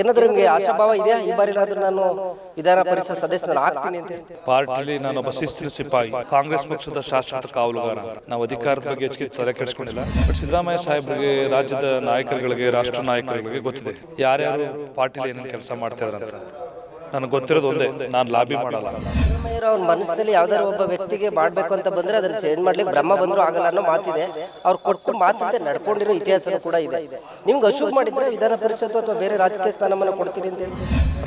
ಏನಾದ್ರೂ ನಿಮಗೆ ಆಶಾಭಾವ ಇದೆಯಾ? ಈ ಬಾರಿ ಏನಾದ್ರೂ ನಾನು ವಿಧಾನ ಪರಿಷತ್ ಸದಸ್ಯನ ಆಗ್ತೀನಿ ಅಂತ ಹೇಳಿ ಪಾರ್ಟಿಲಿ ನಾನೊಬ್ಬ ಶಿಸ್ತಿನ ಸಿಪಾಯಿ ಕಾಂಗ್ರೆಸ್ ಪಕ್ಷದ ಶಾಶ್ವತ ಕಾವಲುಗಾರ. ನಾವು ಅಧಿಕಾರದ ಬಗ್ಗೆ ಹೆಚ್ಚಿಗೆ ತಲೆ ಕೆಡಿಸ್ಕೊಂಡಿಲ್ಲ. ಬಟ್ ಸಿದ್ದರಾಮಯ್ಯ ಸಾಹೇಬರಿಗೆ ರಾಜ್ಯದ ನಾಯಕರುಗಳಿಗೆ ರಾಷ್ಟ್ರ ನಾಯಕರುಗಳಿಗೆ ಗೊತ್ತಿದೆ. ಯಾರ್ಯಾರು ಪಾರ್ಟಿಲಿ ಏನೇನು ಕೆಲಸ ಮಾಡ್ತಾ ಇದಾರಂತ. ನನಗೆ ಗೊತ್ತಿರೋದು ಒಂದೇ ನಾನು ಲಾಬಿ ಮಾಡಲ್ಲ. ಅವ್ರ ಮನಸ್ಸಿನಲ್ಲಿ ಯಾವ್ದಾದ್ರು ಒಬ್ಬ ವ್ಯಕ್ತಿಗೆ ಮಾಡ್ಬೇಕು ಅಂತ ಬಂದ್ರೆ ಅದನ್ನ ಚೇಂಜ್ ಮಾಡ್ಲಿಕ್ಕೆ ಬ್ರಹ್ಮ ಬಂದ್ರು ಆಗಲ್ಲ ಅನ್ನೋ ಮಾತಿದೆ ಅವ್ರು ಕೊಟ್ಟು ಮಾತಂತೆ ನಡ್ಕೊಂಡಿರೋ ಇತಿಹಾಸ ಕೂಡ ಇದೆ. ನಿಮ್ಗೆ ಅಶೋಕ್ ಮಾಡಿದ್ರೆ ವಿಧಾನ ಪರಿಷತ್ ಅಥವಾ ಬೇರೆ ರಾಜಕೀಯ ಸ್ಥಾನಮಾನ ಕೊಡ್ತೀನಿ ಅಂತ ಹೇಳಿ.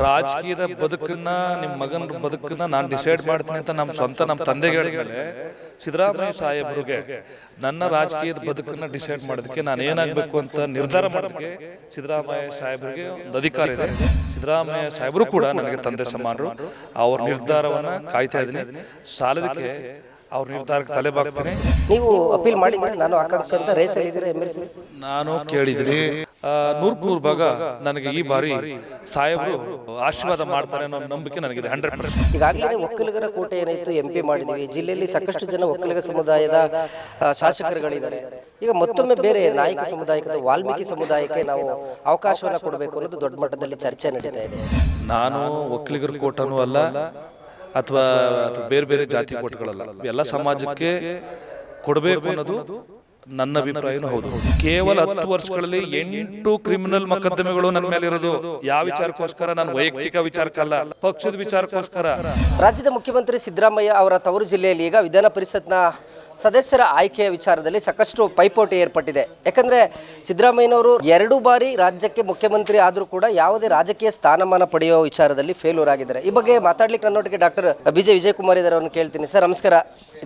ರಾಜಕೀಯದ ಬದುಕನ್ನ ನಿಮ್ಮ ಮಗನ ಬದುಕನ್ನ ನಾನು ಡಿಸೈಡ್ ಮಾಡ್ತೀನಿ ಅಂತ ನಮ್ಮ ಸ್ವಂತ ನಮ್ಮ ತಂದೆಗೆ ಹೇಳಿದ್ಮೇಲೆ ಸಿದ್ದರಾಮಯ್ಯ ಸಾಹೇಬರಿಗೆ ನನ್ನ ರಾಜಕೀಯದ ಬದುಕನ್ನ ಡಿಸೈಡ್ ಮಾಡೋದಕ್ಕೆ ನಾನು ಏನಾಗಬೇಕು ಅಂತ ನಿರ್ಧಾರ ಮಾಡೋದಕ್ಕೆ ಸಿದ್ದರಾಮಯ್ಯ ಸಾಹೇಬರಿಗೆ ಒಂದು ಅಧಿಕಾರ ಇದೆ. ಸಿದ್ದರಾಮಯ್ಯ ಸಾಹೇಬರು ಕೂಡ ನನಗೆ ತಂದೆ ಸಮಾನರು ಅವ್ರ ನಿರ್ಧಾರವನ್ನ ಕಾಯ್ತಾ ಇದ್ದೀನಿ. ಸಾಲದಕ್ಕೆ ಅವ್ರ ನಿರ್ಧಾರಕ್ಕೆ ತಲೆ ಬಾಗ್ತೀನಿ ನೀವು ಅಪೀಲ್ ಮಾಡಿದ್ರೆ ನಾನು ಆಕಾಂಕ್ಷಿ ಅಂತ ರೇಸಲ್ಲಿ ಇದ್ದೀರಾ ಎಂ ಎಲ್ ಸಿ? ನಾನು ಕೇಳಿದ್ದೀನಿ. ನೂರಕ್ಕೆ ನೂರು ಭಾಗ ನನಗೆ ಈ ಬಾರಿ ಸಾಹೇಬರು ಆಶೀರ್ವಾದ ಮಾಡ್ತಾರೆ ಅನ್ನೋ ನಂಬಿಕೆ ನನಗಿದೆ ಹಂಡ್ರೆಡ್ ಪರ್ಸೆಂಟ್ ಈಗಾಗಲೇ ಒಕ್ಕಲಿಗರ ಕೋಟೆ ಏನಾಯಿತು ಎಂ ಪಿ ಮಾಡಿದ್ವಿ. ಜಿಲ್ಲೆಯಲ್ಲಿ ಸಾಕಷ್ಟು ಜನ ಒಕ್ಕಲಿಗ ಸಮುದಾಯದ ಶಾಸಕರುಗಳಿದ್ದಾರೆ. ಈಗ ಮತ್ತೊಮ್ಮೆ ಬೇರೆ ನಾಯಕ ಸಮುದಾಯಕ್ಕೆ ವಾಲ್ಮೀಕಿ ಸಮುದಾಯಕ್ಕೆ ನಾವು ಅವಕಾಶವನ್ನು ಕೊಡಬೇಕು ಅನ್ನೋದು ದೊಡ್ಡ ಮಟ್ಟದಲ್ಲಿ ಚರ್ಚೆ ನಡೀತಾ ಇದೆ. ನಾನು ಒಕ್ಕಲಿಗರ ಕೋಟನೂ ಅಲ್ಲ ಅಥವಾ ಬೇರೆ ಬೇರೆ ಜಾತಿ ಕೋಟಗಳಲ್ಲ. ಎಲ್ಲ ಸಮಾಜಕ್ಕೆ ಕೊಡಬೇಕು ಅನ್ನೋದು ನನ್ನ ಅಭಿಪ್ರಾಯನೂ ಹೌದು. ಕೇವಲ ಹತ್ತು ವರ್ಷಗಳಲ್ಲಿ ಎಂಟು ಕ್ರಿಮಿನಲ್ ಮೊಕದ್ದಮೆಗಳು ನನ್ನ ಮೇಲೆ ಇರೋದು ಯಾವ ವಿಚಾರಕ್ಕೋಸ್ಕರ ನಾನು ವೈಯಕ್ತಿಕ ವಿಚಾರಕ್ಕಲ್ಲ. ಪಕ್ಷದ ವಿಚಾರಕ್ಕೋಸ್ಕರ. ರಾಜ್ಯದ ಮುಖ್ಯಮಂತ್ರಿ ಸಿದ್ದರಾಮಯ್ಯ ಅವರ ತವರು ಜಿಲ್ಲೆಯಲ್ಲಿ ಈಗ ವಿಧಾನ ಪರಿಷತ್ನ ಸದಸ್ಯರ ಆಯ್ಕೆಯ ವಿಚಾರದಲ್ಲಿ ಸಾಕಷ್ಟು ಪೈಪೋಟಿ ಏರ್ಪಟ್ಟಿದೆ. ಯಾಕಂದ್ರೆ ಸಿದ್ದರಾಮಯ್ಯನವರು ಎರಡು ಬಾರಿ ರಾಜ್ಯಕ್ಕೆ ಮುಖ್ಯಮಂತ್ರಿ ಆದರೂ ಕೂಡ ಯಾವುದೇ ರಾಜಕೀಯ ಸ್ಥಾನಮಾನ ಪಡೆಯುವ ವಿಚಾರದಲ್ಲಿ ಫೇಲ್ಯೂರ್ ಆಗಿದ್ದಾರೆ. ಈ ಬಗ್ಗೆ ಮಾತಾಡ್ಲಿಕ್ಕೆ ನನ್ನೊಟ್ಟಿಗೆ ಡಾಕ್ಟರ್ ವಿಜಯ್ ವಿಜಯಕುಮಾರ್ ಇದ್ದಾರೆ ಅವ್ರನ್ನ ಕೇಳ್ತೀನಿ. ಸರ್ ನಮಸ್ಕಾರ.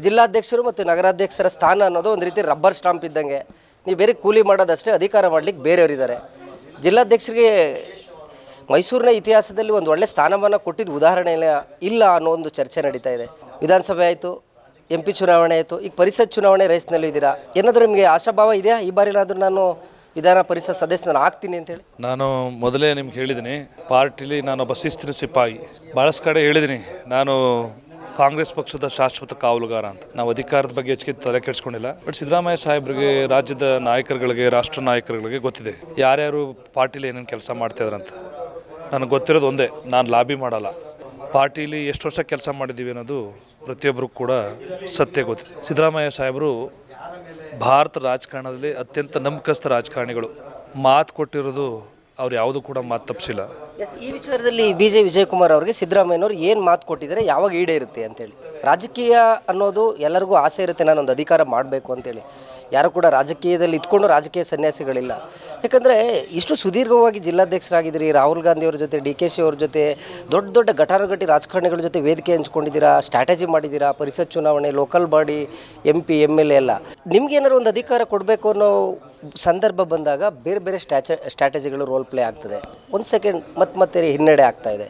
ಜಿಲ್ಲಾಧ್ಯಕ್ಷರು ಮತ್ತು ನಗರಾಧ್ಯಕ್ಷರ ಸ್ಥಾನ ಅನ್ನೋದು ಒಂದು ರೀತಿ ರಬ್ಬರ್ ಸ್ಟಾಂಪ್ ಇದ್ದಂಗೆ. ನೀವು ಬೇರೆ ಕೂಲಿ ಮಾಡೋದಷ್ಟೇ ಅಧಿಕಾರ ಮಾಡ್ಲಿಕ್ಕೆ ಬೇರೆಯವರಿದ್ದಾರೆ. ಜಿಲ್ಲಾಧ್ಯಕ್ಷರಿಗೆ ಮೈಸೂರಿನ ಇತಿಹಾಸದಲ್ಲಿ ಒಂದು ಒಳ್ಳೆ ಸ್ಥಾನಮಾನ ಕೊಟ್ಟಿದ್ದು ಉದಾಹರಣೆ ಇಲ್ಲ ಅನ್ನೋ ಒಂದು ಚರ್ಚೆ ನಡೀತಾ ಇದೆ. ವಿಧಾನಸಭೆ ಆಯಿತು ಎಂ ಪಿ ಚುನಾವಣೆ ಆಯಿತು, ಈಗ ಪರಿಷತ್ ಚುನಾವಣೆ ರೈಸ್ನಲ್ಲೂ ಇದ್ದೀರಾ? ಏನಾದರೂ ನಿಮಗೆ ಆಶಾಭಾವ ಇದೆಯಾ? ಈ ಬಾರಿ ಏನಾದರೂ ನಾನು ವಿಧಾನ ಪರಿಷತ್ ಸದಸ್ಯನ ಆಗ್ತೀನಿ ಅಂತೇಳಿ ನಾನು ಮೊದಲೇ ನಿಮ್ಗೆ ಹೇಳಿದ್ದೀನಿ, ಪಾರ್ಟಿಲಿ ನಾನೊಬ್ಬ ಶಿಸ್ತಿನ ಸಿಪಾಯಿ. ಭಾಳಷ್ಟು ಕಡೆ ಹೇಳಿದ್ದೀನಿ, ನಾನು ಕಾಂಗ್ರೆಸ್ ಪಕ್ಷದ ಶಾಶ್ವತ ಕಾವಲುಗಾರ ಅಂತ. ನಾವು ಅಧಿಕಾರದ ಬಗ್ಗೆ ಹೆಚ್ಚಿಗೆ ತಲೆ ಕೆಡಿಸ್ಕೊಂಡಿಲ್ಲ. ಬಟ್ ಸಿದ್ದರಾಮಯ್ಯ ಸಾಹೇಬ್ರಿಗೆ, ರಾಜ್ಯದ ನಾಯಕರುಗಳಿಗೆ, ರಾಷ್ಟ್ರ ನಾಯಕರುಗಳಿಗೆ ಗೊತ್ತಿದೆ. ಯಾರ್ಯಾರು ಪಾರ್ಟಿಲಿ ಏನೇನು ಕೆಲಸ ಮಾಡ್ತಾ ಅಂತ. ನನಗೆ ಗೊತ್ತಿರೋದು ಒಂದೇ, ನಾನು ಲಾಬಿ ಮಾಡಲ್ಲ. ಪಾರ್ಟಿಲಿ ಎಷ್ಟು ವರ್ಷ ಕೆಲಸ ಮಾಡಿದ್ದೀವಿ ಅನ್ನೋದು ಪ್ರತಿಯೊಬ್ಬರು ಕೂಡ ಸತ್ಯ ಗೊತ್ತಿದೆ. ಸಿದ್ದರಾಮಯ್ಯ ಸಾಹೇಬರು ಭಾರತ ರಾಜಕಾರಣದಲ್ಲಿ ಅತ್ಯಂತ ನಂಬಿಕಸ್ಥ ರಾಜಕಾರಣಿಗಳು. ಮಾತು ಕೊಟ್ಟಿರೋದು ಅವ್ರು ಯಾವುದು ಕೂಡ ಮಾತು ತಪ್ಪಿಸಿಲ್ಲ ಎಸ್ ಈ ವಿಚಾರದಲ್ಲಿ ಬಿ ಜೆ ವಿಜಯಕುಮಾರ್ ಅವರಿಗೆ ಸಿದ್ದರಾಮಯ್ಯನವರು ಏನು ಮಾತು ಕೊಟ್ಟಿದ್ದಾರೆ, ಯಾವಾಗ ಈಡೇರುತ್ತೆ ಅಂತೇಳಿ. ರಾಜಕೀಯ ಅನ್ನೋದು ಎಲ್ಲರಿಗೂ ಆಸೆ ಇರುತ್ತೆ, ನಾನೊಂದು ಅಧಿಕಾರ ಮಾಡಬೇಕು ಅಂತೇಳಿ. ಯಾರು ಕೂಡ ರಾಜಕೀಯದಲ್ಲಿ ಇದ್ಕೊಂಡು ರಾಜಕೀಯ ಸನ್ಯಾಸಿಗಳಿಲ್ಲ. ಯಾಕಂದರೆ ಇಷ್ಟು ಸುದೀರ್ಘವಾಗಿ ಜಿಲ್ಲಾಧ್ಯಕ್ಷರಾಗಿದ್ದೀರಿ, ರಾಹುಲ್ ಗಾಂಧಿ ಅವ್ರ ಜೊತೆ, ಡಿ ಕೆ ಶಿ ಅವ್ರ ಜೊತೆ, ದೊಡ್ಡ ದೊಡ್ಡ ಘಟಾನುಘಟಿ ರಾಜಕಾರಣಿಗಳ ಜೊತೆ ವೇದಿಕೆ ಹಂಚ್ಕೊಂಡಿದ್ದೀರಾ, ಸ್ಟ್ರಾಟಜಿ ಮಾಡಿದ್ದೀರಾ, ಪರಿಷತ್ ಚುನಾವಣೆ, local body, M P M L A ಎಲ್ಲ. ನಿಮ್ಗೇನಾದ್ರು ಒಂದು ಅಧಿಕಾರ ಕೊಡಬೇಕು ಅನ್ನೋ ಸಂದರ್ಭ ಬಂದಾಗ ಬೇರೆ ಬೇರೆ ಸ್ಟ್ಯಾಚ ಸ್ಟ್ರಾಟಜಿಗಳು ರೋಲ್ ಪ್ಲೇ ಆಗ್ತದೆ. ಒಂದು ಸೆಕೆಂಡ್ ಮತ್ತೆ ಮತ್ತೆ ಹಿನ್ನಡೆ ಇದೆ.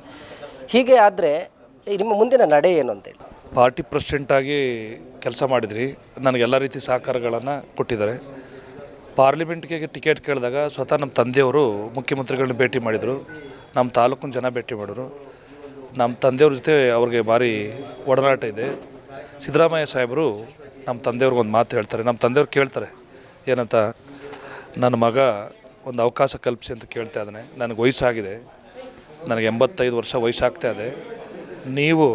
ಹೀಗೆ ಆದರೆ, ನಿಮ್ಮ ಮುಂದಿನ ನಡೆ ಏನು ಅಂತೇಳಿ? ಪಾರ್ಟಿ ಪ್ರೆಸಿಡೆಂಟಾಗಿ ಕೆಲಸ ಮಾಡಿದ್ರಿ. ನನಗೆ ಎಲ್ಲ ರೀತಿ ಸಹಕಾರಗಳನ್ನು ಕೊಟ್ಟಿದ್ದಾರೆ. ಪಾರ್ಲಿಮೆಂಟ್ಗೆ ಟಿಕೆಟ್ ಕೇಳಿದಾಗ ಸ್ವತಃ ನಮ್ಮ ತಂದೆಯವರು ಮುಖ್ಯಮಂತ್ರಿಗಳನ್ನ ಭೇಟಿ ಮಾಡಿದರು. ನಮ್ಮ ತಾಲೂಕಿನ ಜನ ಭೇಟಿ ಮಾಡಿದ್ರು. ನಮ್ಮ ತಂದೆಯವ್ರ ಜೊತೆ ಅವ್ರಿಗೆ ಭಾರಿ ಒಡನಾಟ ಇದೆ. ಸಿದ್ದರಾಮಯ್ಯ ಸಾಹೇಬರು ನಮ್ಮ ತಂದೆಯವ್ರಿಗೆ ಒಂದು ಮಾತು ಹೇಳ್ತಾರೆ. ನಮ್ಮ ತಂದೆಯವ್ರು ಕೇಳ್ತಾರೆ, ಏನಂತ, ನನ್ನ ಮಗ ಒಂದು ಅವಕಾಶ ಕಲ್ಪಿಸಿ ಅಂತ ಕೇಳ್ತಾ ಇದ್ದಾನೆ. ನನಗೆ ವಯಸ್ಸಾಗಿದೆ. ನನಗೆ ಎಂಬತ್ತೈದು ವರ್ಷ ವಯಸ್ಸಾಗ್ತಾ ಇದೆ. ನೀವು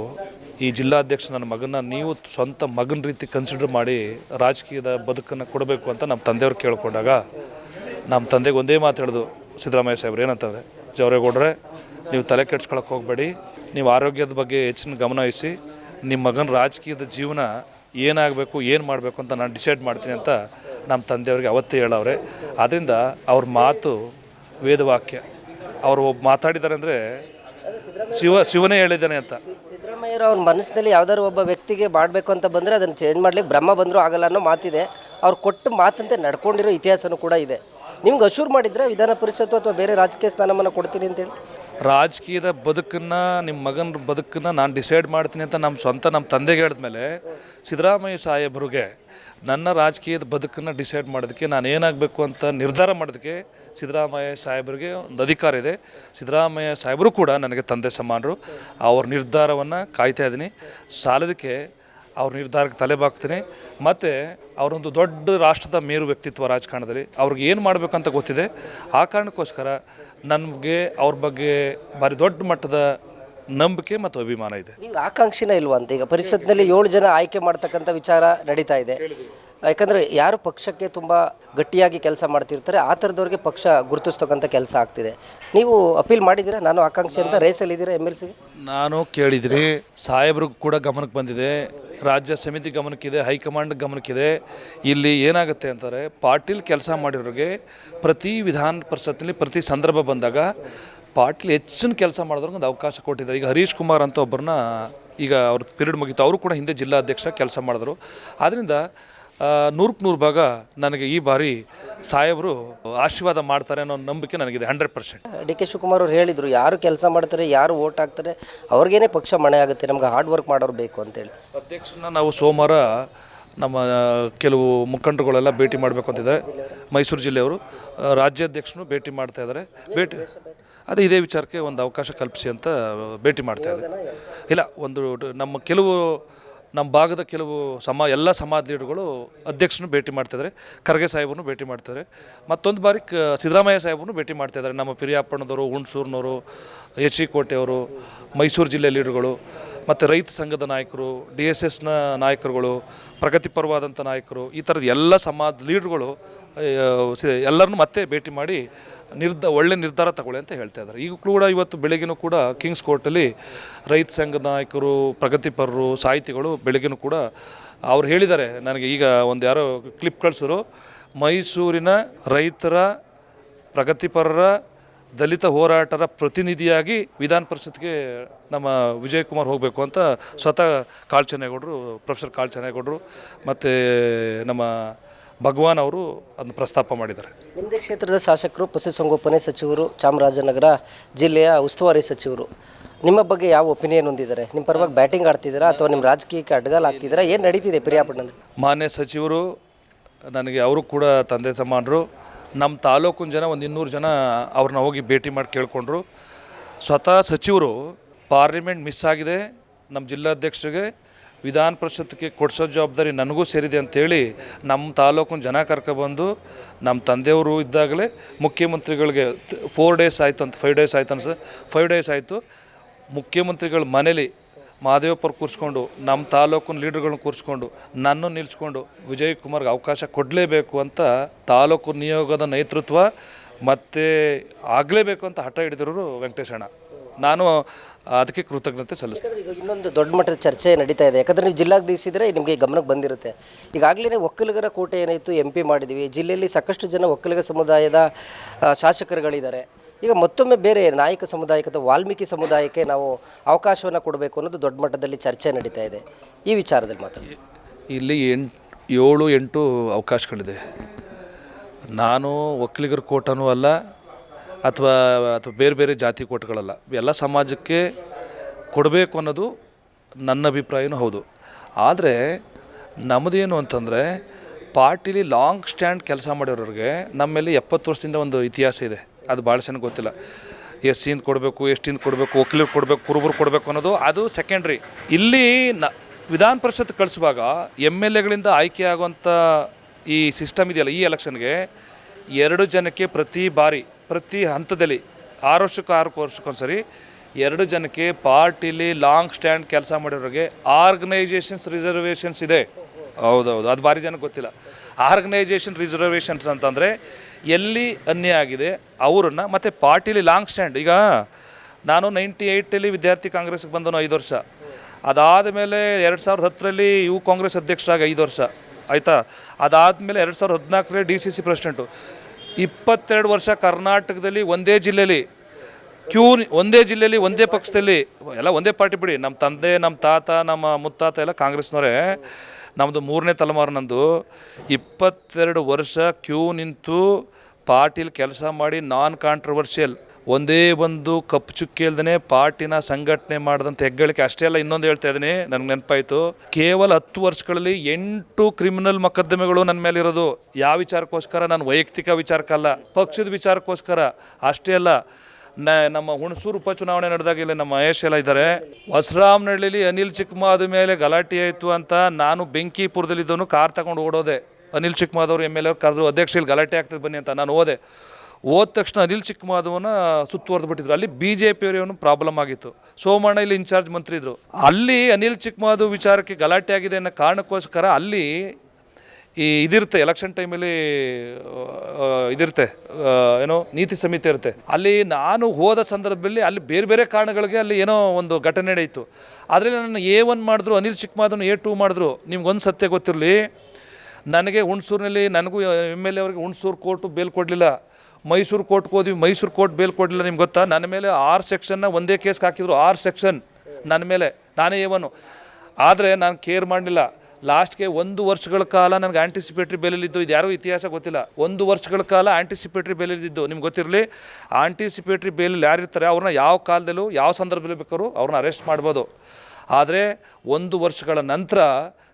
ಈ ಜಿಲ್ಲಾಧ್ಯಕ್ಷ ನನ್ನ ಮಗನ ನೀವು ಸ್ವಂತ ಮಗನ ರೀತಿ ಕನ್ಸಿಡರ್ ಮಾಡಿ ರಾಜಕೀಯದ ಬದುಕನ್ನು ಕೊಡಬೇಕು ಅಂತ ನಮ್ಮ ತಂದೆಯವ್ರು ಕೇಳಿಕೊಂಡಾಗ ನಮ್ಮ ತಂದೆಗೆ ಒಂದೇ ಮಾತು ಹೇಳಿದು ಸಿದ್ದರಾಮಯ್ಯ ಸಾಹೇಬ್ರು, ಏನಂತಂದರೆ, ಜವರೇಗೌಡ್ರೆ, ನೀವು ತಲೆ ಕೆಡ್ಸ್ಕೊಳಕ್ಕೆ ಹೋಗಬೇಡಿ, ನೀವು ಆರೋಗ್ಯದ ಬಗ್ಗೆ ಹೆಚ್ಚಿನ ಗಮನ ವಹಿಸಿ ನಿಮ್ಮ ಮಗನ ರಾಜಕೀಯದ ಜೀವನ ಏನಾಗಬೇಕು, ಏನು ಮಾಡಬೇಕು ಅಂತ ನಾನು ಡಿಸೈಡ್ ಮಾಡ್ತೀನಿ ಅಂತ ನಮ್ಮ ತಂದೆಯವ್ರಿಗೆ ಅವತ್ತೇ ಹೇಳವ್ರೆ. ಆದ್ದರಿಂದ ಅವ್ರ ಮಾತು ವೇದವಾಕ್ಯ. ಅವರು ಮಾತಾಡಿದ್ದಾರೆ ಅಂದರೆ ಶಿವ, ಶಿವನೇ ಹೇಳಿದ್ದಾನೆ ಅಂತ. ಸಿದ್ದರಾಮಯ್ಯರ ಅವ್ರ ಮನಸ್ಸಿನಲ್ಲಿ ಯಾವ್ದಾದ್ರು ಒಬ್ಬ ವ್ಯಕ್ತಿಗೆ ಮಾಡಬೇಕು ಅಂತ ಬಂದರೆ ಅದನ್ನು ಚೇಂಜ್ ಮಾಡ್ಲಿಕ್ಕೆ ಬ್ರಹ್ಮ ಬಂದರೂ ಆಗಲ್ಲ ಅನ್ನೋ ಮಾತಿದೆ. ಅವ್ರು ಕೊಟ್ಟು ಮಾತಂತೆ ನಡ್ಕೊಂಡಿರೋ ಇತಿಹಾಸನೂ ಕೂಡ ಇದೆ. ನಿಮ್ಗೆ ಅಶೂರ್ ಮಾಡಿದ್ರೆ ವಿಧಾನ ಪರಿಷತ್ತು ಅಥವಾ ಬೇರೆ ರಾಜಕೀಯ ಸ್ಥಾನಮಾನ ಕೊಡ್ತೀನಿ ಅಂತೇಳಿ? ರಾಜಕೀಯದ ಬದುಕನ್ನು ನಿಮ್ಮ ಮಗನ ಬದುಕನ್ನು ನಾನು ಡಿಸೈಡ್ ಮಾಡ್ತೀನಿ ಅಂತ ನಮ್ಮ ಸ್ವಂತ ನಮ್ಮ ತಂದೆಗೆ ಹೇಳಿದ್ಮೇಲೆ ಸಿದ್ದರಾಮಯ್ಯ ಸಾಹೇಬರಿಗೆ ನನ್ನ ರಾಜಕೀಯದ ಬದುಕನ್ನು ಡಿಸೈಡ್ ಮಾಡೋದಕ್ಕೆ ನಾನು ಏನಾಗಬೇಕು ಅಂತ ನಿರ್ಧಾರ ಮಾಡೋದಕ್ಕೆ ಸಿದ್ದರಾಮಯ್ಯ ಸಾಹೇಬರಿಗೆ ಒಂದು ಅಧಿಕಾರ ಇದೆ. ಸಿದ್ದರಾಮಯ್ಯ ಸಾಹೇಬರು ಕೂಡ ನನಗೆ ತಂದೆ ಸಮಾನರು. ಅವ್ರ ನಿರ್ಧಾರವನ್ನು ಕಾಯ್ತಾ ಇದ್ದೀನಿ. ಸಾಲದಕ್ಕೆ ಅವ್ರ ನಿರ್ಧಾರಕ್ಕೆ ತಲೆ ಬಾಗ್ತೀನಿ. ಮತ್ತು ಅವರೊಂದು ದೊಡ್ಡ ರಾಷ್ಟ್ರದ ಮೇರು ವ್ಯಕ್ತಿತ್ವ ರಾಜಕಾರಣದಲ್ಲಿ ಅವ್ರಿಗೆ ಏನು ಮಾಡಬೇಕಂತ ಗೊತ್ತಿದೆ. ಆ ಕಾರಣಕ್ಕೋಸ್ಕರ ನನಗೆ ಅವ್ರ ಬಗ್ಗೆ ಭಾರಿ ದೊಡ್ಡ ಮಟ್ಟದ ನಂಬಿಕೆ ಮತ್ತು ಅಭಿಮಾನ ಇದೆ. ನೀವು ಆಕಾಂಕ್ಷಿನ ಇಲ್ವಾ ಅಂತ ಈಗ ಪರಿಷತ್ನಲ್ಲಿ ಏಳು ಜನ ಆಯ್ಕೆ ಮಾಡ್ತಕ್ಕಂಥ ವಿಚಾರ ನಡೀತಾ ಇದೆ. ಯಾಕಂದರೆ ಯಾರು ಪಕ್ಷಕ್ಕೆ ತುಂಬ ಗಟ್ಟಿಯಾಗಿ ಕೆಲಸ ಮಾಡ್ತಿರ್ತಾರೆ ಆ ಥರದವ್ರಿಗೆ ಪಕ್ಷ ಗುರುತಿಸ್ತಕ್ಕಂಥ ಕೆಲಸ ಆಗ್ತಿದೆ. ನೀವು ಅಪೀಲ್ ಮಾಡಿದ್ದೀರಾ? ನಾನು ಆಕಾಂಕ್ಷಿ ಅಂತ ರೇಸಲ್ಲಿದ್ದೀರಾ ಎಂ ಎಲ್ ಸಿಗೆ? ನಾನು ಕೇಳಿದ್ರಿ ಸಾಹೇಬ್ರಿಗೂ ಕೂಡ ಗಮನಕ್ಕೆ ಬಂದಿದೆ. ರಾಜ್ಯ ಸಮಿತಿ ಗಮನಕ್ಕಿದೆ, ಹೈಕಮಾಂಡ್ ಗಮನಕ್ಕಿದೆ. ಇಲ್ಲಿ ಏನಾಗುತ್ತೆ ಅಂತಾರೆ ಪಾಟೀಲ್ ಕೆಲಸ ಮಾಡಿರೋರಿಗೆ ಪ್ರತಿ ವಿಧಾನ ಪರಿಷತ್ನಲ್ಲಿ ಪ್ರತಿ ಸಂದರ್ಭ ಬಂದಾಗ ಪಾಟೀಲ್ ಹೆಚ್ಚಿನ ಕೆಲಸ ಮಾಡಿದ್ರಿಗೆ ಒಂದು ಅವಕಾಶ ಕೊಟ್ಟಿದ್ದಾರೆ. ಈಗ ಹರೀಶ್ ಕುಮಾರ್ ಅಂತ ಒಬ್ಬರನ್ನ ಈಗ ಅವ್ರ ಪಿರಿಯಡ್ ಮುಗೀತು, ಅವರು ಕೂಡ ಹಿಂದೆ ಜಿಲ್ಲಾಧ್ಯಕ್ಷ ಕೆಲಸ ಮಾಡಿದ್ರು. ಆದ್ದರಿಂದ ನೂರಕ್ಕೆ ನೂರು ಭಾಗ ನನಗೆ ಈ ಬಾರಿ ಸಾಹೇಬರು ಆಶೀರ್ವಾದ ಮಾಡ್ತಾರೆ ಅನ್ನೋ ನಂಬಿಕೆ ನನಗಿದೆ hundred percent D K Shivakumar ಅವ್ರು ಹೇಳಿದರು ಯಾರು ಕೆಲಸ ಮಾಡ್ತಾರೆ ಯಾರು ಓಟ್ ಹಾಕ್ತಾರೆ ಅವ್ರಿಗೇನೆ ಪಕ್ಷ ಮಣೆ ಆಗುತ್ತೆ ನಮ್ಗೆ ಹಾರ್ಡ್ ವರ್ಕ್ ಮಾಡೋರು ಬೇಕು ಅಂತೇಳಿ. ಅಧ್ಯಕ್ಷರನ್ನ ನಾವು ಸೋಮವಾರ ನಮ್ಮ ಕೆಲವು ಮುಖಂಡರುಗಳೆಲ್ಲ ಭೇಟಿ ಮಾಡಬೇಕು ಅಂತಿದ್ದಾರೆ ಮೈಸೂರು ಜಿಲ್ಲೆಯವರು. ರಾಜ್ಯಾಧ್ಯಕ್ಷನು ರಾಜ್ಯಾಧ್ಯಕ್ಷರು ಭೇಟಿ ಮಾಡ್ತಾ ಇದ್ದಾರೆ. ಭೇಟಿ ಅದೇ ಇದೇ ವಿಚಾರಕ್ಕೆ ಒಂದು ಅವಕಾಶ ಕಲ್ಪಿಸಿ ಅಂತ ಭೇಟಿ ಮಾಡ್ತಾ ಇದ್ದಾರೆ. ಇಲ್ಲ ಒಂದು ನಮ್ಮ ಕೆಲವು ನಮ್ಮ ಭಾಗದ ಕೆಲವು ಸಮ, ಎಲ್ಲ ಸಮಾಜ ಲೀಡರ್ಗಳು ಅಧ್ಯಕ್ಷನೂ ಭೇಟಿ ಮಾಡ್ತಿದ್ದಾರೆ, ಖರ್ಗೆ ಸಾಹೇಬನ್ನು ಭೇಟಿ ಮಾಡ್ತಿದ್ದಾರೆ, ಮತ್ತೊಂದು ಬಾರಿ ಕ, ಸಿದ್ದರಾಮಯ್ಯ ಸಾಹೇಬನ್ನು ಭೇಟಿ ಮಾಡ್ತಾಯಿದ್ದಾರೆ ನಮ್ಮ ಪಿರಿಯಾಪಣ್ಣದವರು ಹುಣಸೂರಿನವರು, ಎಚ್ ಇ ಕೋಟೆಯವರು, ಮೈಸೂರು ಜಿಲ್ಲೆ ಲೀಡರ್ಗಳು, ಮತ್ತು ರೈತ ಸಂಘದ ನಾಯಕರು, ಡಿ ಎಸ್ ಎಸ್ನ ನಾಯಕರುಗಳು ಪ್ರಗತಿಪರವಾದಂಥ ನಾಯಕರು, ಈ ಥರದ ಎಲ್ಲ ಸಮಾಜ ಲೀಡರ್ಗಳು ಎಲ್ಲರನ್ನೂ ಮತ್ತೆ ಭೇಟಿ ಮಾಡಿ ನಿರ್ಧ, ಒಳ್ಳೆ ನಿರ್ಧಾರ ತಗೊಳ್ಳಿ ಅಂತ ಹೇಳ್ತಾ ಇದ್ದಾರೆ. ಈಗ ಕೂಡ ಇವತ್ತು ಬೆಳಗ್ಗೆನೂ ಕೂಡ ಕಿಂಗ್ಸ್ ಕೋರ್ಟಲ್ಲಿ ರೈತ ಸಂಘದ ನಾಯಕರು, ಪ್ರಗತಿಪರರು, ಸಾಹಿತಿಗಳು ಬೆಳಗ್ಗೆನೂ ಕೂಡ ಅವ್ರು ಹೇಳಿದ್ದಾರೆ. ನನಗೆ ಈಗ ಒಂದು ಯಾರೋ ಕ್ಲಿಪ್ ಕಳಿಸಿದ್ರು. ಮೈಸೂರಿನ ರೈತರ, ಪ್ರಗತಿಪರರ, ದಲಿತ ಹೋರಾಟರ ಪ್ರತಿನಿಧಿಯಾಗಿ ವಿಧಾನ ಪರಿಷತ್ಗೆ ನಮ್ಮ ವಿಜಯಕುಮಾರ್ ಹೋಗಬೇಕು ಅಂತ ಸ್ವತಃ ಕಾಳ್ಚನೇಗೌಡರು ಪ್ರೊಫೆಸರ್ ಕಾಳ್ಚನೇಗೌಡರು ಮತ್ತು ನಮ್ಮ ಭಗವಾನ್ ಅವರು ಅದನ್ನು ಪ್ರಸ್ತಾಪ ಮಾಡಿದ್ದಾರೆ. ನಿಮ್ಮದೇ ಕ್ಷೇತ್ರದ ಶಾಸಕರು ಪಶುಸಂಗೋಪನೆ ಸಚಿವರು ಚಾಮರಾಜನಗರ ಜಿಲ್ಲೆಯ ಉಸ್ತುವಾರಿ ಸಚಿವರು ನಿಮ್ಮ ಬಗ್ಗೆ ಯಾವ ಒಪಿನಿಯನ್ ಹೊಂದಿದ್ದಾರೆ? ನಿಮ್ಮ ಪರವಾಗಿ ಬ್ಯಾಟಿಂಗ್ ಆಡ್ತಿದ್ದೀರಾ ಅಥವಾ ನಿಮ್ಮ ರಾಜಕೀಯಕ್ಕೆ ಅಡ್ಗಾಲ್ ಆಗ್ತಿದ್ದೀರಾ ಏನು ನಡೀತಿದೆ ಪಿರಿಯಾಪಟ್ಟಣದಲ್ಲಿ? ಮಾನ್ಯ ಸಚಿವರು ನನಗೆ ಅವರು ಕೂಡ ತಂದೆ ಸಮಾನರು. ನಮ್ಮ ತಾಲೂಕಿನ ಜನ ಒಂದು ಇನ್ನೂರು ಜನ ಅವ್ರನ್ನ ಹೋಗಿ ಭೇಟಿ ಮಾಡಿ ಕೇಳಿಕೊಂಡ್ರು. ಸ್ವತಃ ಸಚಿವರು ಪಾರ್ಲಿಮೆಂಟ್ ಮಿಸ್ ಆಗಿದೆ. ನಮ್ಮ ಜಿಲ್ಲಾಧ್ಯಕ್ಷರಿಗೆ ವಿಧಾನ ಪರಿಷತ್ಗೆ ಕೊಡಿಸೋ ಜವಾಬ್ದಾರಿ ನನಗೂ ಸೇರಿದೆ ಅಂತೇಳಿ ನಮ್ಮ ತಾಲೂಕಿನ ಜನ ಕರ್ಕೊಬಂದು ನಮ್ಮ ತಂದೆಯವರು ಇದ್ದಾಗಲೇ ಮುಖ್ಯಮಂತ್ರಿಗಳಿಗೆ ಫೋರ್ ಡೇಸ್ ಆಯಿತು ಅಂತ ಫೈವ್ ಡೇಸ್ ಆಯ್ತು ಅನ್ಸ ಫೈವ್ ಡೇಸ್ ಆಯಿತು. ಮುಖ್ಯಮಂತ್ರಿಗಳ ಮನೇಲಿ ಮಹಾದೇವಪ್ಪರು ಕೂರಿಸ್ಕೊಂಡು, ನಮ್ಮ ತಾಲೂಕಿನ ಲೀಡರ್ಗಳನ್ನ ಕೂರಿಸ್ಕೊಂಡು, ನನ್ನನ್ನು ನಿಲ್ಲಿಸ್ಕೊಂಡು ವಿಜಯ್ ಕುಮಾರ್ಗೆ ಅವಕಾಶ ಕೊಡಲೇಬೇಕು ಅಂತ ತಾಲೂಕು ನಿಯೋಗದ ನೇತೃತ್ವ ಮತ್ತು ಆಗಲೇಬೇಕು ಅಂತ ಹಠ ಹಿಡಿದಿರೋರು ವೆಂಕಟೇಶ್ ಅಣ್ಣ. ನಾನು ಅದಕ್ಕೆ ಕೃತಜ್ಞತೆ ಸಲ್ಲಿಸ್ತೇನೆ. ಈಗ ಇನ್ನೊಂದು ದೊಡ್ಡ ಮಟ್ಟದ ಚರ್ಚೆ ನಡೀತಾ ಇದೆ. ಯಾಕಂದರೆ ನೀವು ಜಿಲ್ಲಾಧ್ಯಕ್ಷಿದ್ರೆ ನಿಮಗೆ ಗಮನಕ್ಕೆ ಬಂದಿರುತ್ತೆ. ಈಗಾಗಲೇ ಒಕ್ಕಲಿಗರ ಕೋಟೆ ಏನಾಯಿತು ಎಂ ಪಿ ಮಾಡಿದ್ವಿ. ಜಿಲ್ಲೆಯಲ್ಲಿ ಸಾಕಷ್ಟು ಜನ ಒಕ್ಕಲಿಗ ಸಮುದಾಯದ ಆ, ಶಾಸಕರುಗಳಿದ್ದಾರೆ. ಈಗ ಮತ್ತೊಮ್ಮೆ ಬೇರೆ ನಾಯಕ ಸಮುದಾಯಕ್ಕೆ ಅಥವಾ ವಾಲ್ಮೀಕಿ ಸಮುದಾಯಕ್ಕೆ ನಾವು ಅವಕಾಶವನ್ನು ಕೊಡಬೇಕು ಅನ್ನೋದು ದೊಡ್ಡ ಮಟ್ಟದಲ್ಲಿ ಚರ್ಚೆ ನಡೀತಾ ಇದೆ. ಈ ವಿಚಾರದಲ್ಲಿ ಮಾತಾಡಿ ಇಲ್ಲಿ ಎಂಟು ಏಳು ಎಂಟು ಅವಕಾಶಗಳಿದೆ. ನಾನು ಒಕ್ಕಲಿಗರ ಕೋಟನೂ ಅಲ್ಲ ಅಥವಾ ಅಥವಾ ಬೇರೆ ಬೇರೆ ಜಾತಿ ಕೋಟಗಳಲ್ಲ, ಎಲ್ಲ ಸಮಾಜಕ್ಕೆ ಕೊಡಬೇಕು ಅನ್ನೋದು ನನ್ನ ಅಭಿಪ್ರಾಯನೂ ಹೌದು. ಆದರೆ ನಮ್ಮದೇನು ಅಂತಂದರೆ ಪಾರ್ಟಿಲಿ ಲಾಂಗ್ ಸ್ಟ್ಯಾಂಡ್ ಕೆಲಸ ಮಾಡಿರೋರಿಗೆ ನಮ್ಮಲ್ಲಿ ಎಪ್ಪತ್ತು ವರ್ಷದಿಂದ ಒಂದು ಇತಿಹಾಸ ಇದೆ. ಅದು ಭಾಳ ಚೆನ್ನಾಗಿ ಗೊತ್ತಿಲ್ಲ. ಎಸ್ಸಿಂದ ಕೊಡಬೇಕು ಎಷ್ಟಿಂದ ಕೊಡಬೇಕು ಒಕ್ಕಲಿಗರು ಕೊಡಬೇಕು, ಕುರುಬರು ಕೊಡಬೇಕು ಅನ್ನೋದು ಅದು ಸೆಕೆಂಡ್ರಿ ಇಲ್ಲಿ ನ, ವಿಧಾನ ಪರಿಷತ್ ಕಳಿಸುವಾಗ ಎಂ ಎಲ್ ಎಗಳಿಂದ ಆಯ್ಕೆ ಆಗುವಂಥ ಈ ಸಿಸ್ಟಮ್ ಇದೆಯಲ್ಲ, ಈ ಎಲೆಕ್ಷನ್ಗೆ ಎರಡು ಜನಕ್ಕೆ ಪ್ರತಿ ಬಾರಿ ಪ್ರತಿ ಹಂತದಲ್ಲಿ ಆರು ವರ್ಷಕ್ಕೆ ಆರು ವರ್ಷಕ್ಕೊಂದ್ಸರಿ ಎರಡು ಜನಕ್ಕೆ ಪಾರ್ಟಿಲಿ ಲಾಂಗ್ ಸ್ಟ್ಯಾಂಡ್ ಕೆಲಸ ಮಾಡಿರೋರಿಗೆ ಆರ್ಗನೈಜೇಷನ್ಸ್ ರಿಸರ್ವೇಷನ್ಸ್ ಇದೆ. ಹೌದೌದು, ಅದು ಭಾರಿ ಜನಕ್ಕೆ ಗೊತ್ತಿಲ್ಲ. ಆರ್ಗನೈಜೇಷನ್ ರಿಸರ್ವೇಷನ್ಸ್ ಅಂತಂದರೆ ಎಲ್ಲಿ ಅನ್ಯ ಆಗಿದೆ, ಅವರನ್ನು ಮತ್ತು ಪಾರ್ಟಿಲಿ ಲಾಂಗ್ ಸ್ಟ್ಯಾಂಡ್. ಈಗ ನಾನು ನೈಂಟಿ ಏಯ್ಟಲ್ಲಿ ವಿದ್ಯಾರ್ಥಿ ಕಾಂಗ್ರೆಸ್ಗೆ ಬಂದನು ಐದು ವರ್ಷ. ಅದಾದ ಮೇಲೆ ಎರಡು ಸಾವಿರದ ಹತ್ತರಲ್ಲಿ ಯು ಕಾಂಗ್ರೆಸ್ ಅಧ್ಯಕ್ಷರಾಗಿ ಐದು ವರ್ಷ. ಆಯಿತಾ? ಅದಾದಮೇಲೆ ಎರಡು ಸಾವಿರದ ಹದಿನಾಲ್ಕರಲ್ಲಿ ಡಿ ಸಿ ಸಿ ಪ್ರೆಸಿಡೆಂಟು. ಇಪ್ಪತ್ತೆರಡು ವರ್ಷ ಕರ್ನಾಟಕದಲ್ಲಿ ಒಂದೇ ಜಿಲ್ಲೆಯಲ್ಲಿ ಕ್ಯೂ ಒಂದೇ ಜಿಲ್ಲೆಯಲ್ಲಿ ಒಂದೇ ಪಕ್ಷದಲ್ಲಿ, ಎಲ್ಲ ಒಂದೇ ಪಾರ್ಟಿ ಬಿಡಿ. ನಮ್ಮ ತಂದೆ ನಮ್ಮ ತಾತ, ನಮ್ಮ ಮುತ್ತಾತ ಎಲ್ಲ ಕಾಂಗ್ರೆಸ್ನವರೇ. ನಮ್ಮದು ಮೂರನೇ ತಲೆಮಾರು ನಂದು. ಇಪ್ಪತ್ತೆರಡು ವರ್ಷ ಕ್ಯೂ ನಿಂತು ಪಾರ್ಟಿಲಿ ಕೆಲಸ ಮಾಡಿ ನಾನ್ ಕಾಂಟ್ರವರ್ಷಿಯಲ್. ಒಂದೇ ಒಂದು ಕಪ್ಪು ಚುಕ್ಕಿ ಇಲ್ದೇ ಪಾರ್ಟಿನ ಸಂಘಟನೆ ಮಾಡಿದಂಥ ಹೆಗ್ಗಳಿಕೆ ಅಷ್ಟೇ ಅಲ್ಲ, ಇನ್ನೊಂದು ಹೇಳ್ತಾ ಇದ್ದೀನಿ, ನನಗೆ ನೆನಪಾಯಿತು. ಕೇವಲ ಹತ್ತು ವರ್ಷಗಳಲ್ಲಿ ಎಂಟು ಕ್ರಿಮಿನಲ್ ಮೊಕದ್ದಮೆಗಳು ನನ್ನ ಮೇಲೆ ಇರೋದು. ಯಾವ ವಿಚಾರಕ್ಕೋಸ್ಕರ? ನಾನು ವೈಯಕ್ತಿಕ ವಿಚಾರಕ್ಕಲ್ಲ ಪಕ್ಷದ ವಿಚಾರಕ್ಕೋಸ್ಕರ. ಅಷ್ಟೇ ಅಲ್ಲ, ನ, ನಮ್ಮ ಹುಣಸೂರು ಉಪಚುನಾವಣೆ ನಡೆದಾಗ ಇಲ್ಲಿ ನಮ್ಮ ಮಹೇಶ್ ಎಲ್ಲ ಇದ್ದಾರೆ. ಹೊಸರಾಮನಹಳ್ಳಿಲಿ ಅನಿಲ್ ಚಿಕ್ಕಮಾದ ಮೇಲೆ ಗಲಾಟೆ ಆಯಿತು ಅಂತ ನಾನು ಬೆಂಕಿಪುರದಲ್ಲಿದ್ದವನು ಕಾರ್ ತಗೊಂಡು ಓಡೋದೆ. ಅನಿಲ್ ಚಿಕ್ಕಮಾದವ್ರು ಎಂ ಎಲ್ ಎ ಕರೆದ್ರು, ಅಧ್ಯಕ್ಷ, ಇಲ್ಲಿ ಗಲಾಟೆ ಆಗ್ತದೆ, ಬನ್ನಿ ಅಂತ. ನಾನು ಹೋದೆ. ಹೋದ ತಕ್ಷಣ ಅನಿಲ್ ಚಿಕ್ಕಮಾಧವನ ಸುತ್ತುವರೆದು ಬಿಟ್ಟಿದ್ರು ಅಲ್ಲಿ ಬಿ ಜೆ ಪಿಯವರೇನು ಪ್ರಾಬ್ಲಮ್ ಆಗಿತ್ತು. ಸೋಮಣ್ಣ ಇಲ್ಲಿ ಇನ್ಚಾರ್ಜ್ ಮಂತ್ರಿ ಇದ್ರು. ಅಲ್ಲಿ ಅನಿಲ್ ಚಿಕ್ಕಮಾಧವ್ ವಿಚಾರಕ್ಕೆ ಗಲಾಟೆ ಆಗಿದೆ ಅನ್ನೋ ಕಾರಣಕ್ಕೋಸ್ಕರ ಅಲ್ಲಿ ಈ ಇದಿರುತ್ತೆ ಎಲೆಕ್ಷನ್ ಟೈಮಲ್ಲಿ ಇದಿರುತ್ತೆ ಏನೋ ನೀತಿ ಸಮಿತಿ ಇರುತ್ತೆ. ಅಲ್ಲಿ ನಾನು ಹೋದ ಸಂದರ್ಭದಲ್ಲಿ ಅಲ್ಲಿ ಬೇರೆ ಬೇರೆ ಕಾರಣಗಳಿಗೆ ಅಲ್ಲಿ ಏನೋ ಒಂದು ಘಟನೆ ನಡೆಯಿತು. ಅದರಲ್ಲಿ ನನ್ನ ಎ ಒನ್ ಮಾಡಿದ್ರು, ಅನಿಲ್ ಚಿಕ್ಕಮಾದನ್ನು ಎ ಟೂ ಮಾಡಿದ್ರು. ನಿಮ್ಗೊಂದು ಸತ್ಯ ಗೊತ್ತಿರಲಿ, ನನಗೆ ಹುಣಸೂರಿನಲ್ಲಿ, ನನಗೂ ಎಂ ಎಲ್ ಎ ಅವ್ರಿಗೆ ಹುಣಸೂರು ಕೋರ್ಟು ಬೇಲ್ ಕೊಡಲಿಲ್ಲ. ಮೈಸೂರು ಕೋರ್ಟ್ಗೆ ಹೋದ್ವಿ. ಮೈಸೂರು ಕೋರ್ಟ್ ಬೇಲ್ ಕೊಡಲಿಲ್ಲ ನಿಮ್ಗೆ ಗೊತ್ತಾ? ನನ್ನ ಮೇಲೆ ಆರು ಸೆಕ್ಷನ್ನ ಒಂದೇ ಕೇಸ್ಗೆ ಹಾಕಿದ್ರು. ಆರು ಸೆಕ್ಷನ್ ನನ್ನ ಮೇಲೆ. ನಾನೇ ಏವನು ಆದರೆ ನಾನು ಕೇರ್ ಮಾಡಲಿಲ್ಲ. ಲಾಸ್ಟ್ಗೆ ಒಂದು ವರ್ಷಗಳ ಕಾಲ ನನಗೆ ಆಂಟಿಸಿಪೇಟ್ರಿ ಬೆಲೆಲಿದ್ದು ಇದು ಯಾರಿಗೂ ಇತಿಹಾಸ ಗೊತ್ತಿಲ್ಲ. ಒಂದು ವರ್ಷಗಳ ಕಾಲ ಆ್ಯಂಟಿಸಿಪೇಟ್ರಿ ಬೆಲೆಲಿದ್ದು ನಿಮ್ಗೆ ಗೊತ್ತಿರಲಿ ಆಂಟಿಸಿಪೇಟ್ರಿ ಬೇಲಲ್ಲಿ ಯಾರಿರ್ತಾರೆ, ಅವ್ರನ್ನ ಯಾವ ಕಾಲದಲ್ಲೂ, ಯಾವ ಸಂದರ್ಭದಲ್ಲಿ ಬೇಕಾದ್ರೂ ಅವ್ರನ್ನ ಅರೆಸ್ಟ್ ಮಾಡ್ಬೋದು. ಆದರೆ ಒಂದು ವರ್ಷಗಳ ನಂತರ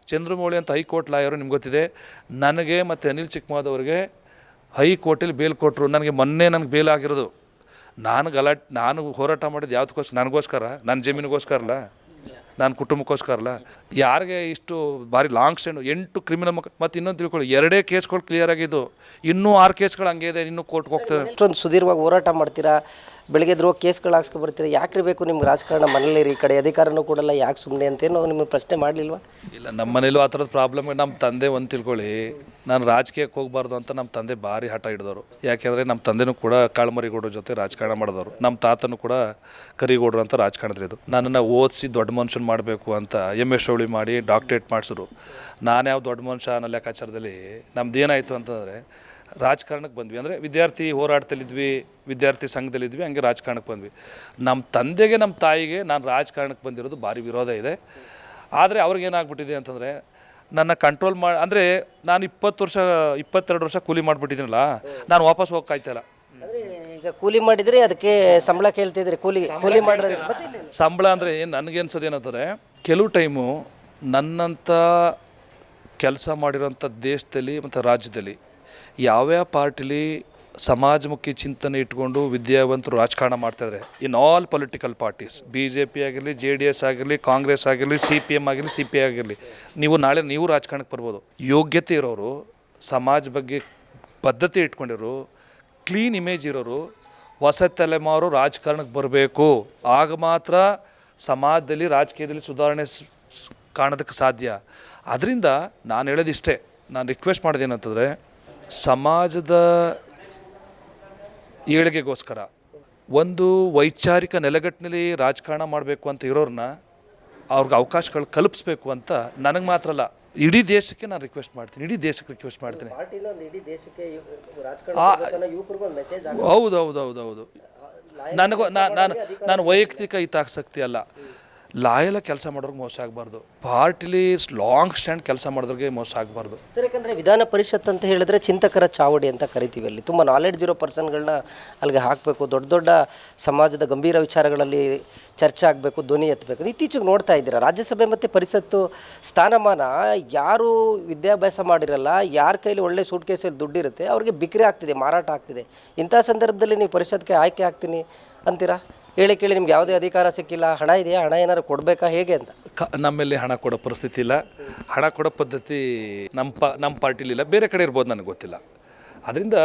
ಚಂದ್ರಮೌಳಿ ಅಂತ ಹೈಕೋರ್ಟ್ ಲಾಯರು ನಿಮ್ಗೆ ಗೊತ್ತಿದೆ. ನನಗೆ ಮತ್ತು ಅನಿಲ್ ಚಿಕ್ಕಮಾದವ್ರಿಗೆ ಹೈಕೋರ್ಟಲ್ಲಿ ಬೇಲ್ ಕೊಟ್ಟರು ನನಗೆ ಮೊನ್ನೆ ನನಗೆ ಬೇಲ್ ಆಗಿರೋದು. ನಾನು ಗಲಾಟೆ, ನಾನು ಹೋರಾಟ ಮಾಡಿದ್ದು ಯಾವುದಕ್ಕೋಸ್, ನನಗೋಸ್ಕರ? ನನ್ನ ಜಮೀನಿಗೋಸ್ಕರಲ್ಲ? ನನ್ನ ಕುಟುಂಬಕ್ಕೋಸ್ಕರಲ್ಲ? ಯಾರಿಗೆ ಇಷ್ಟು ಭಾರಿ ಲಾಂಗ್ ಸ್ಟ್ಯಾಂಡ್ ಎಂಟು ಕ್ರಿಮಿನಲ್ ಮಕ್, ಮತ್ತು ಇನ್ನೊಂದು ತಿಳ್ಕೊಳ್ಳಿ, ಎರಡೇ ಕೇಸ್ಗಳು ಕ್ಲಿಯರ್ ಆಗಿದ್ದು, ಇನ್ನೂ ಆರು ಕೇಸ್ಗಳು ಹಂಗೆ ಇದೆ, ಇನ್ನೂ ಕೋರ್ಟ್ಗೆ ಹೋಗ್ತದೆ. ಇಷ್ಟೊಂದು ಸುದೀರ್ಘವಾಗಿ ಹೋರಾಟ ಮಾಡ್ತೀರಾ? ಬೆಳಗ್ಗೆ ಎದ್ರು ಕೇಸ್ಗಳು ಹಾಕ್ಸ್ಕೊ ಬರ್ತೀರಾ? ಯಾಕ್ರಿ ಬೇಕು ನಿಮ್ಗೆ ರಾಜಕಾರಣ ಮನೇಲಿ ಈ ಕಡೆ ಅಧಿಕಾರನೂ ಕೊಡಲ್ಲ, ಯಾಕೆ ಸುಮ್ಮನೆ ಅಂತೇನೋ ನಿಮಗೆ ಪ್ರಶ್ನೆ ಮಾಡಲಿಲ್ವಾ? ಇಲ್ಲ, ನಮ್ಮ ಮನೇಲೂ ಆ ಥರದ ಪ್ರಾಬ್ಲಮ್ ನಮ್ಮ ತಂದೆ ಒಂದು ತಿಳ್ಕೊಳ್ಳಿ, ನಾನು ರಾಜಕೀಯಕ್ಕೆ ಹೋಗಬಾರ್ದು ಅಂತ ನಮ್ಮ ತಂದೆ ಭಾರಿ ಹಠ ಹಿಡಿದವರು. ಯಾಕೆಂದರೆ ನಮ್ಮ ತಂದೆನೂ ಕೂಡ ಕಾಳುಮರಿಗೌಡ್ರ ಜೊತೆ ರಾಜಕಾರಣ ಮಾಡಿದವರು. ನಮ್ಮ ತಾತನೂ ಕೂಡ ಕರಿಗೌಡ್ರು ಅಂತ ರಾಜಕಾರಣದಲ್ಲಿದ್ದು ನನ್ನನ್ನು ಓದಿಸಿ ದೊಡ್ಡ ಮನುಷ್ಯನ ಮಾಡಬೇಕು ಅಂತ ಎಂ ಎಸ್ ಶೌಳಿ ಮಾಡಿ ಡಾಕ್ಟ್ರೇಟ್ ಮಾಡಿಸಿದ್ರು. ನಾನು ಯಾವ ದೊಡ್ಡ ಮನುಷ್ಯ ಅನ್ನೋ ಲೆಕ್ಕಾಚಾರದಲ್ಲಿ ನಮ್ದು ಏನಾಯಿತು ಅಂತಂದರೆ ರಾಜಕಾರಣಕ್ಕೆ ಬಂದ್ವಿ. ಅಂದರೆ ವಿದ್ಯಾರ್ಥಿ ಹೋರಾಟದಲ್ಲಿದ್ವಿ ವಿದ್ಯಾರ್ಥಿ ಸಂಘದಲ್ಲಿದ್ವಿ ಹಂಗೆ ರಾಜಕಾರಣಕ್ಕೆ ಬಂದ್ವಿ. ನಮ್ಮ ತಂದೆಗೆ ನಮ್ಮ ತಾಯಿಗೆ ನಾನು ರಾಜಕಾರಣಕ್ಕೆ ಬಂದಿರೋದು ಭಾರಿ ವಿರೋಧ ಇದೆ. ಆದರೆ ಅವ್ರಿಗೇನಾಗ್ಬಿಟ್ಟಿದೆ ಅಂತಂದರೆ ನನ್ನ ಕಂಟ್ರೋಲ್ ಮಾಡಿ ಅಂದರೆ ನಾನು ಇಪ್ಪತ್ತು ವರ್ಷ ಇಪ್ಪತ್ತೆರಡು ವರ್ಷ ಕೂಲಿ ಮಾಡಿಬಿಟ್ಟಿದ್ದೀನಲ್ಲ ನಾನು ವಾಪಸ್ ಹೋಗ್ಕಾಯ್ತಲ್ಲ ಈಗ ಕೂಲಿ ಮಾಡಿದರೆ ಅದಕ್ಕೆ ಸಂಬಳ ಕೇಳ್ತಿದ್ರಿ ಕೂಲಿ ಕೂಲಿ ಮಾಡಿದ್ರೆ ಸಂಬಳ ಅಂದರೆ ಏನು ನನಗೆ ಅನ್ಸೋದು ಏನಂತಂದರೆ ಕೆಲವು ಟೈಮು ನನ್ನಂಥ ಕೆಲಸ ಮಾಡಿರೋಂಥ ದೇಶದಲ್ಲಿ ಮತ್ತು ರಾಜ್ಯದಲ್ಲಿ ಯಾವ್ಯಾವ ಪಾರ್ಟಿಲಿ ಸಮಾಜಮುಖಿ ಚಿಂತನೆ ಇಟ್ಕೊಂಡು ವಿದ್ಯಾವಂತರು ರಾಜಕಾರಣ ಮಾಡ್ತಾಯಿದ್ದಾರೆ in all political parties B J P ಆಗಿರಲಿ ಜೆ ಡಿ ಎಸ್ ಆಗಿರಲಿ ಕಾಂಗ್ರೆಸ್ ಆಗಿರಲಿ ಸಿ ಪಿ ಎಂ ಆಗಿರಲಿ ಸಿ ಪಿ ಆಗಿರಲಿ, ನೀವು ನಾಳೆ ನೀವು ರಾಜಕಾರಣಕ್ಕೆ ಬರ್ಬೋದು. ಯೋಗ್ಯತೆ ಇರೋರು, ಸಮಾಜ ಬಗ್ಗೆ ಬದ್ಧತೆ ಇಟ್ಕೊಂಡಿರು ಕ್ಲೀನ್ ಇಮೇಜ್ ಇರೋರು ಹೊಸ ತಲೆಮಾರು ರಾಜಕಾರಣಕ್ಕೆ ಬರಬೇಕು. ಆಗ ಮಾತ್ರ ಸಮಾಜದಲ್ಲಿ, ರಾಜಕೀಯದಲ್ಲಿ ಸುಧಾರಣೆ ಕಾಣೋದಕ್ಕೆ ಸಾಧ್ಯ. ಅದರಿಂದ ನಾನು ಹೇಳೋದಿಷ್ಟೇ, ನಾನು ರಿಕ್ವೆಸ್ಟ್ ಮಾಡೋದೇನಂತಂದರೆ ಸಮಾಜದ ಏಳಿಗೆಗೋಸ್ಕರ ಒಂದು ವೈಚಾರಿಕ ನೆಲೆಗಟ್ಟಿನಲ್ಲಿ ರಾಜಕಾರಣ ಮಾಡಬೇಕು ಅಂತ ಇರೋರನ್ನ ಅವ್ರಿಗೆ ಅವಕಾಶಗಳು ಕಲ್ಪಿಸ್ಬೇಕು ಅಂತ ನನಗೆ ಮಾತ್ರ ಅಲ್ಲ ಇಡೀ ದೇಶಕ್ಕೆ ನಾನು ರಿಕ್ವೆಸ್ಟ್ ಮಾಡ್ತೀನಿ ಇಡೀ ದೇಶಕ್ಕೆ ರಿಕ್ವೆಸ್ಟ್ ಮಾಡ್ತೀನಿ. ಹೌದು ಹೌದು ಹೌದು ಹೌದು ನನಗೂ ನಾನು ನಾನು ವೈಯಕ್ತಿಕ ಹಿತಾಸಕ್ತಿ ಅಲ್ಲ. ಲಾಯಲ ಕೆಲಸ ಮಾಡೋರ್ಗೆ ಮೋಸ ಆಗಬಾರ್ದು. ಪಾರ್ಟಿಲಿ ಲಾಂಗ್ ಸ್ಟ್ಯಾಂಡ್ ಕೆಲಸ ಮಾಡೋದ್ರಿಗೆ ಮೋಸ ಆಗಬಾರ್ದು. ಸರ್, ಯಾಕಂದರೆ ವಿಧಾನ ಪರಿಷತ್ ಅಂತ ಹೇಳಿದ್ರೆ ಚಿಂತಕರ ಚಾವಡಿ ಅಂತ ಕರಿತೀವಿ ಅಲ್ಲಿ. ತುಂಬ ನಾಲೆಡ್ಜ್ ಇರೋ ಪರ್ಸನ್ಗಳನ್ನ ಅಲ್ಲಿಗೆ ಹಾಕಬೇಕು, ದೊಡ್ಡ ದೊಡ್ಡ ಸಮಾಜದ ಗಂಭೀರ ವಿಚಾರಗಳಲ್ಲಿ ಚರ್ಚೆ ಆಗಬೇಕು, ಧ್ವನಿ ಎತ್ತಬೇಕು. ಇತ್ತೀಚೆಗೆ ನೋಡ್ತಾ ಇದ್ದೀರಾ, ರಾಜ್ಯಸಭೆ ಮತ್ತು ಪರಿಷತ್ತು ಸ್ಥಾನಮಾನ ಯಾರು ವಿದ್ಯಾಭ್ಯಾಸ ಮಾಡಿರಲ್ಲ, ಯಾರ ಕೈಲಿ ಒಳ್ಳೆ ಸೂಟ್ ಕೇಸಲ್ಲಿ ದುಡ್ಡಿರುತ್ತೆ, ಅವ್ರಿಗೆ ಬಿಕ್ರಿ ಆಗ್ತಿದೆ, ಮಾರಾಟ ಆಗ್ತಿದೆ. ಇಂಥ ಸಂದರ್ಭದಲ್ಲಿ ನೀವು ಪರಿಷತ್ಗೆ ಆಯ್ಕೆ ಆಗ್ತೀನಿ ಅಂತೀರಾ? ಹೇಳಿ ಕೇಳಿ ನಿಮ್ಗೆ ಯಾವುದೇ ಅಧಿಕಾರ ಸಿಕ್ಕಿಲ್ಲ, ಹಣ ಇದೆಯಾ, ಹಣ ಏನಾದ್ರು ಕೊಡಬೇಕಾ, ಹೇಗೆ ಅಂತ? ನಮ್ಮಲ್ಲಿ ಹಣ ಕೊಡೋ ಪರಿಸ್ಥಿತಿ ಇಲ್ಲ. ಹಣ ಕೊಡೋ ಪದ್ಧತಿ ನಮ್ಮ ಪ, ನಮ್ಮ ಪಾರ್ಟಿಲಿಲ್ಲ ಬೇರೆ ಕಡೆ ಇರ್ಬೋದು, ನನಗೆ ಗೊತ್ತಿಲ್ಲ. ಅದರಿಂದ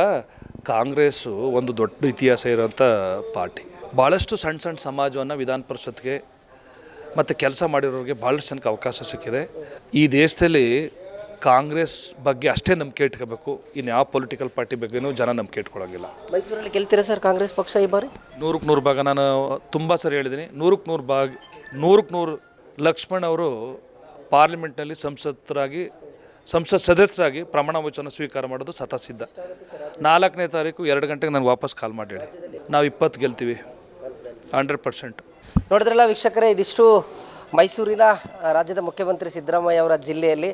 ಕಾಂಗ್ರೆಸ್ಸು ಒಂದು ದೊಡ್ಡ ಇತಿಹಾಸ ಇರೋಂಥ ಪಾರ್ಟಿ. ಭಾಳಷ್ಟು ಸಣ್ಣ ಸಣ್ಣ ಸಮಾಜವನ್ನು ವಿಧಾನ ಪರಿಷತ್ಗೆ ಮತ್ತು ಕೆಲಸ ಮಾಡಿರೋರಿಗೆ ಭಾಳಷ್ಟು ಜನಕ್ಕೆ ಅವಕಾಶ ಸಿಕ್ಕಿದೆ. ಈ ದೇಶದಲ್ಲಿ ಕಾಂಗ್ರೆಸ್ ಬಗ್ಗೆ ಅಷ್ಟೇ ನಂಬಿಕೆ ಇಟ್ಕೋಬೇಕು. ಇನ್ನು ಯಾವ ಪೊಲಿಟಿಕಲ್ ಪಾರ್ಟಿ ಬಗ್ಗೆನೂ ಜನ ನಂಬಿಕೆ ಇಟ್ಕೊಳ್ಳೋಂಗಿಲ್ಲ. ಮೈಸೂರಲ್ಲಿ ಗೆಲ್ತೀರಾ ಸರ್ ಕಾಂಗ್ರೆಸ್ ಪಕ್ಷ ಈ ಬಾರಿ? ನೂರಕ್ಕೆ ನೂರು ಭಾಗ ನಾನು ತುಂಬ ಸರಿ ಹೇಳಿದ್ದೀನಿ. ನೂರಕ್ಕೆ ನೂರು ಭಾಗ ನೂರಕ್ಕೆ ನೂರು ಲಕ್ಷ್ಮಣ್ ಅವರು ಪಾರ್ಲಿಮೆಂಟ್ನಲ್ಲಿ ಸಂಸದರಾಗಿ ಸಂಸತ್ ಸದಸ್ಯರಾಗಿ ಪ್ರಮಾಣ ವಚನ ಸ್ವೀಕಾರ ಮಾಡೋದು ಸತಸಿದ್ಧ ನಾಲ್ಕನೇ ತಾರೀಕು ಎರಡು ಗಂಟೆಗೆ ನನಗೆ ವಾಪಸ್ ಕಾಲ್ ಮಾಡಿ ಹೇಳಿ. ನಾವು ಇಪ್ಪತ್ತು ಗೆಲ್ತೀವಿ. Hundred percent. ನೋಡಿದ್ರಲ್ಲ ವೀಕ್ಷಕರೇ ಇದಿಷ್ಟು ಮೈಸೂರಿನ ರಾಜ್ಯದ ಮುಖ್ಯಮಂತ್ರಿ ಸಿದ್ದರಾಮಯ್ಯ ಅವರ ಜಿಲ್ಲೆಯಲ್ಲಿ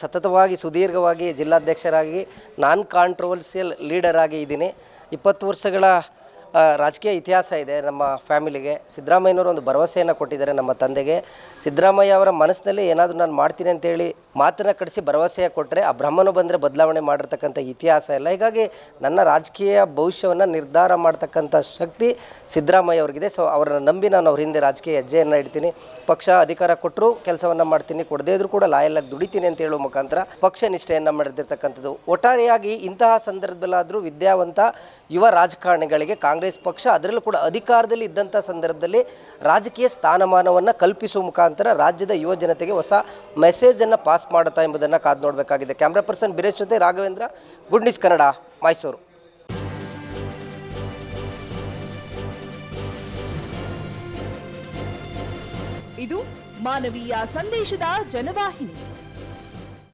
ಸತತವಾಗಿ ಸುದೀರ್ಘವಾಗಿ ಜಿಲ್ಲಾಧ್ಯಕ್ಷರಾಗಿ, ನಾನ್ ಕಾಂಟ್ರವರ್ಸಿಯಲ್ ಲೀಡರ್ ಆಗಿ ಇದ್ದೀನಿ. ಇಪ್ಪತ್ತು ವರ್ಷಗಳ ರಾಜಕೀಯ ಇತಿಹಾಸ ಇದೆ ನಮ್ಮ ಫ್ಯಾಮಿಲಿಗೆ. ಸಿದ್ದರಾಮಯ್ಯನವರು ಒಂದು ಭರವಸೆಯನ್ನು ಕೊಟ್ಟಿದ್ದಾರೆ ನಮ್ಮ ತಂದೆಗೆ. ಸಿದ್ದರಾಮಯ್ಯ ಅವರ ಮನಸ್ಸಿನಲ್ಲಿ ಏನಾದರೂ ನಾನು ಮಾಡ್ತೀನಿ ಅಂತೇಳಿ ಮಾತನ್ನ ಕಡಿಸಿ ಭರವಸೆಯ ಕೊಟ್ಟರೆ ಆ ಬ್ರಹ್ಮನು ಬಂದರೆ ಬದಲಾವಣೆ ಮಾಡಿರ್ತಕ್ಕಂಥ ಇತಿಹಾಸ ಇಲ್ಲ. ಹೀಗಾಗಿ ನನ್ನ ರಾಜಕೀಯ ಭವಿಷ್ಯವನ್ನು ನಿರ್ಧಾರ ಮಾಡ್ತಕ್ಕಂಥ ಶಕ್ತಿ ಸಿದ್ದರಾಮಯ್ಯ ಅವ್ರಿಗಿದೆ. ಸೊ ಅವರನ್ನು ನಂಬಿ ನಾನು ಅವ್ರ ಹಿಂದೆ ರಾಜಕೀಯ ಹೆಜ್ಜೆಯನ್ನು ಇಡ್ತೀನಿ. ಪಕ್ಷ ಅಧಿಕಾರ ಕೊಟ್ಟರು ಕೆಲಸವನ್ನು ಮಾಡ್ತೀನಿ. ಕೊಡದೇ ಇದ್ರೂ ಕೂಡ ಲಾಯಲ್ಲಾಗಿ ದುಡಿತೀನಿ ಅಂತ ಹೇಳುವ ಮುಖಾಂತರ ಪಕ್ಷ ನಿಷ್ಠೆಯನ್ನು ಮಾಡಿರ್ತಕ್ಕಂಥದ್ದು. ಒಟ್ಟಾರೆಯಾಗಿ ಇಂತಹ ಸಂದರ್ಭದಲ್ಲಾದರೂ ವಿದ್ಯಾವಂತ ಯುವ ರಾಜಕಾರಣಿಗಳಿಗೆ ಕಾಂಗ್ರೆಸ್ ಪಕ್ಷ ಅದರಲ್ಲೂ ಕೂಡ ಅಧಿಕಾರದಲ್ಲಿ ಇದ್ದಂಥ ಸಂದರ್ಭದಲ್ಲಿ ರಾಜಕೀಯ ಸ್ಥಾನಮಾನವನ್ನು ಕಲ್ಪಿಸುವ ಮುಖಾಂತರ ರಾಜ್ಯದ ಯುವ ಜನತೆಗೆ ಹೊಸ ಮೆಸೇಜನ್ನು ಪಾಸ್ ಮಾಡುತ್ತಾ ಎಂಬುದನ್ನು ಕಾದು ನೋಡಬೇಕಾಗಿದೆ. ಕ್ಯಾಮ್ರಾ ಪರ್ಸನ್ ಬಿರೇಶ್ ಜೊತೆ ರಾಘವೇಂದ್ರ, ಗುಡ್ ನ್ಯೂಸ್ ಕನ್ನಡ, ಮೈಸೂರು. ಇದು ಮಾನವೀಯ ಸಂದೇಶದ ಜನವಾಹಿನಿ.